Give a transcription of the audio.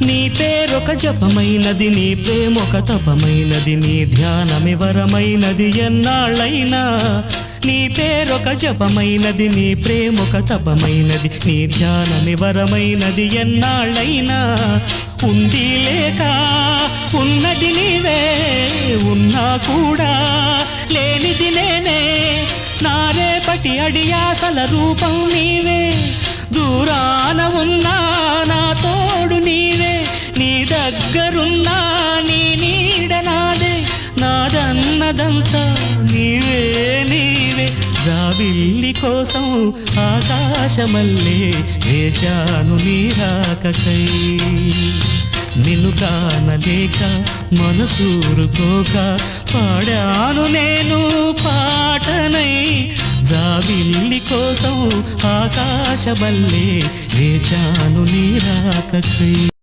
నీ పేరొక జపమైనది నీ ప్రేమొక తపమైనది నీ ధ్యానమివరమైనది ఎన్నాళ్ళైనా. నీ పేరొక జపమైనది నీ ప్రేమొక తపమైనది నీ ధ్యానమివరమైనది ఎన్నాళ్ళైనా. ఉంది లేక ఉన్నది నీవే ఉన్నా కూడా లేనిది నేనే. నా రేపటి అడియాసల రూపం నీవే. దగ్గరున్నా నీ నీడ నాదే నాదన్నదంతా నీవే నీవే. జాబిల్లి కోసం ఆకాశమల్లే వేచాను నీ నీరాకకై నిన్ను కానలేక మనసూరుకోక పాడాను నేను పాటనై. జాబిల్లి కోసం ఆకాశమల్లే వేచాను నీ నీరాకకై